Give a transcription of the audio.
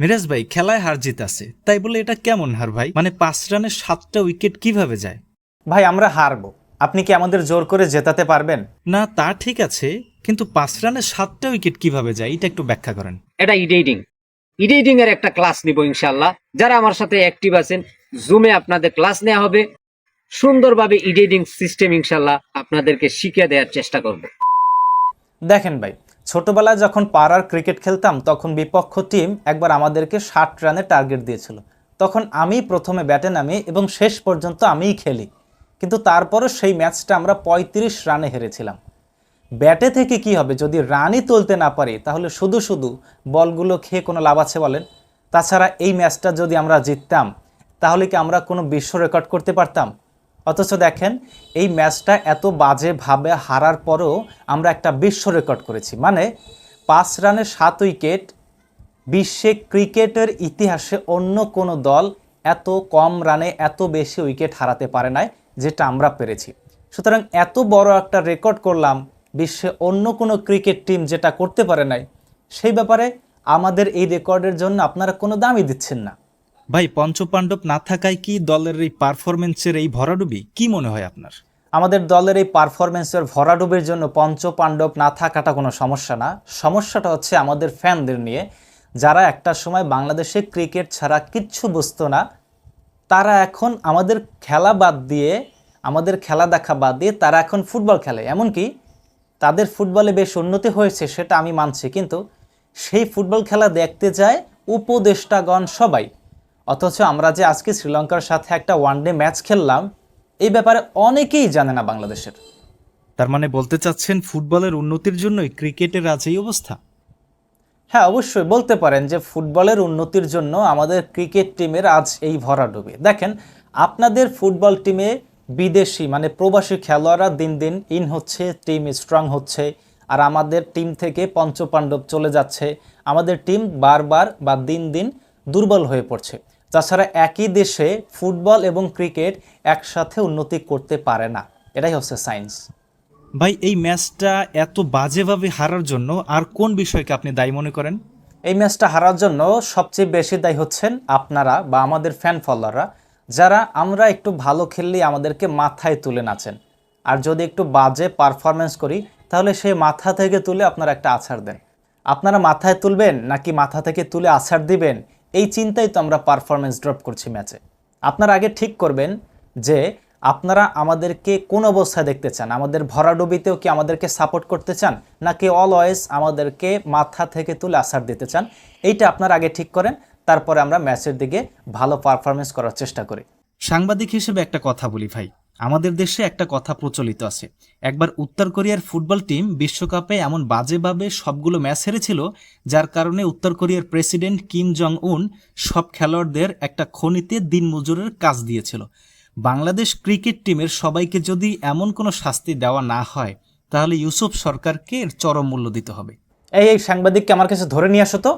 মিরাজ ভাই খেলায় হার জিত আছে তাই বলে এটা কেমন হার ভাই? মানে পাঁচ রানে সাতটা উইকেট কীভাবে যায়? ভাই আমরা হারবো। আপনি কি আমাদের জোর করে জেতাতে পারবেন? না তা ঠিক আছে কিন্তু পাঁচ রানে সাতটা উইকেট কীভাবে যায় এটা একটু ব্যাখ্যা করেন। এটা ইডেটিং ইডেটিং এর একটা ক্লাস নিব ইনশাল্লাহ যারা আমার সাথে অ্যাক্টিভ আছেন জুমে আপনাদের ক্লাস নেওয়া হবে। সুন্দরভাবে ইডেটিং সিস্টেম ইনশাল্লাহ আপনাদেরকে শিখিয়ে দেওয়ার চেষ্টা করব। দেখেন ভাই ছোটবেলায় যখন পাড়ার ক্রিকেট খেলতাম, তখন বিপক্ষ টিম একবার আমাদেরকে ষাট রানে টার্গেট দিয়েছিল। তখন আমি প্রথমে ব্যাটে নামি এবং শেষ পর্যন্ত আমিই খেলি। কিন্তু তারপরও সেই ম্যাচটা আমরা পঁয়ত্রিশ রানে হেরেছিলাম। ব্যাটে থেকে কি হবে? যদি রানই তুলতে না পারি, তাহলে শুধু শুধু বলগুলো খেয়ে কোনো লাভ আছে বলেন? তাছাড়া এই ম্যাচটা যদি আমরা জিততাম, তাহলে কি আমরা কোনো বিশ্ব রেকর্ড করতে পারতাম? অথচ দেখেন, এই ম্যাচটা এত বাজেভাবে হারার পরেও আমরা একটা বিশ্ব রেকর্ড করেছি। মানে পাঁচ রানে সাত উইকেট, বিশ্বে ক্রিকেটের ইতিহাসে অন্য কোনো দল এত কম রানে এত বেশি উইকেট হারাতে পারে নাই, যেটা আমরা পেরেছি। সুতরাং এত বড় একটা রেকর্ড করলাম, বিশ্বে অন্য কোনো ক্রিকেট টিম যেটা করতে পারে নাই, সেই ব্যাপারে আমাদের এই রেকর্ডের জন্য আপনারা কোনো দামই দিচ্ছেন না। ভাই, পঞ্চপাণ্ডব না থাকায় কি দলের এই পারফরমেন্সের এই ভরাডুবি? কি মনে হয় আপনার? আমাদের দলের এই পারফরমেন্সের ভরাডুবির জন্য পঞ্চপাণ্ডব না থাকাটা কোনো সমস্যা না। সমস্যাটা হচ্ছে আমাদের ফ্যানদের নিয়ে। যারা একটা সময় বাংলাদেশে ক্রিকেট ছাড়া কিচ্ছু বুঝতো না, তারা এখন আমাদের খেলা বাদ দিয়ে, আমাদের খেলা দেখা বাদ দিয়ে তারা এখন ফুটবল খেলে। এমনকি তাদের ফুটবলে বেশ উন্নতি হয়েছে সেটা আমি মানছি। কিন্তু সেই ফুটবল খেলা দেখতে যায় উপদেষ্টাগণ সবাই। অথচ আমরা যে আজকে শ্রীলঙ্কার সাথে একটা ওয়ানডে ম্যাচ খেললাম এই ব্যাপারে অনেকেই জানে না বাংলাদেশের। তার মানে বলতে চাচ্ছেন ফুটবলের উন্নতির জন্যই ক্রিকেটের আজ এই অবস্থা? হ্যাঁ অবশ্যই বলতে পারেন যে ফুটবলের উন্নতির জন্য আমাদের ক্রিকেট টিমের আজ এই ভরা ডুবে। দেখেন আপনাদের ফুটবল টিমে বিদেশি মানে প্রবাসী খেলোয়াড়রা দিন দিন ইন হচ্ছে টিম স্ট্রং হচ্ছে আর আমাদের টিম থেকে পঞ্চপাণ্ডব চলে যাচ্ছে। আমাদের টিম বারবার বা দিন দিন দুর্বল হয়ে পড়ছে। তাছাড়া একই দেশে ফুটবল এবং ক্রিকেট একসাথে উন্নতি করতে পারে না। এটাই হচ্ছে সায়েন্স ভাই এই ম্যাচটা এত বাজেভাবে হারার জন্য আর কোন বিষয়কে আপনি দায়ী মনে করেন? এই ম্যাচটা হারার জন্য সবচেয়ে বেশি দায়ী হচ্ছেন আপনারা বা আমাদের ফ্যান ফলোয়াররা যারা আমরা একটু ভালো খেললেই আমাদেরকে মাথায় তুলে নাচেন। আর যদি একটু বাজে পারফরমেন্স করি তাহলে সেই মাথা থেকে তুলে আপনারা একটা আছাড় দেন। আপনারা মাথায় তুলবেন নাকি মাথা থেকে তুলে আছাড় দিবেন? এই চিন্তাই তো আমরা পারফরমেন্স ড্রপ করছি ম্যাচে। আপনারা আগে ঠিক করবেন যে আপনারা আমাদেরকে কোন অবস্থায় দেখতে চান? আমাদের ভরাডুবিতেও কি আমাদেরকে সাপোর্ট করতে চান? নাকি অলওয়েজ আমাদেরকে মাথা থেকে তুলে আসার দিতে চান? এইটা আপনারা আগে ঠিক করেন, তারপরে আমরা ম্যাচের দিকে ভালো পারফরমেন্স করার চেষ্টা করি। সাংবাদিক হিসেবে একটা কথা বলি ভাই। আমাদের দেশে একটা কথা প্রচলিত আছে। একবার উত্তর কোরিয়ার ফুটবল টিম বিশ্বকাপে এমন বাজেভাবে সবগুলো ম্যাচ হেরেছিল, যার কারণে উত্তর কোরিয়ার প্রেসিডেন্ট কিম জং উন সব খেলোয়াড়দের একটা খনিতে দিনমজুরের কাজ দিয়েছিল। বাংলাদেশ ক্রিকেট টিমের সবাইকে যদি এমন কোনো শাস্তি দেওয়া না হয়, তাহলে ইউসুফ সরকারকে এর চরম মূল্য দিতে হবে। এই এই সাংবাদিককে আমার কাছে ধরে নিয়ে আসো তো।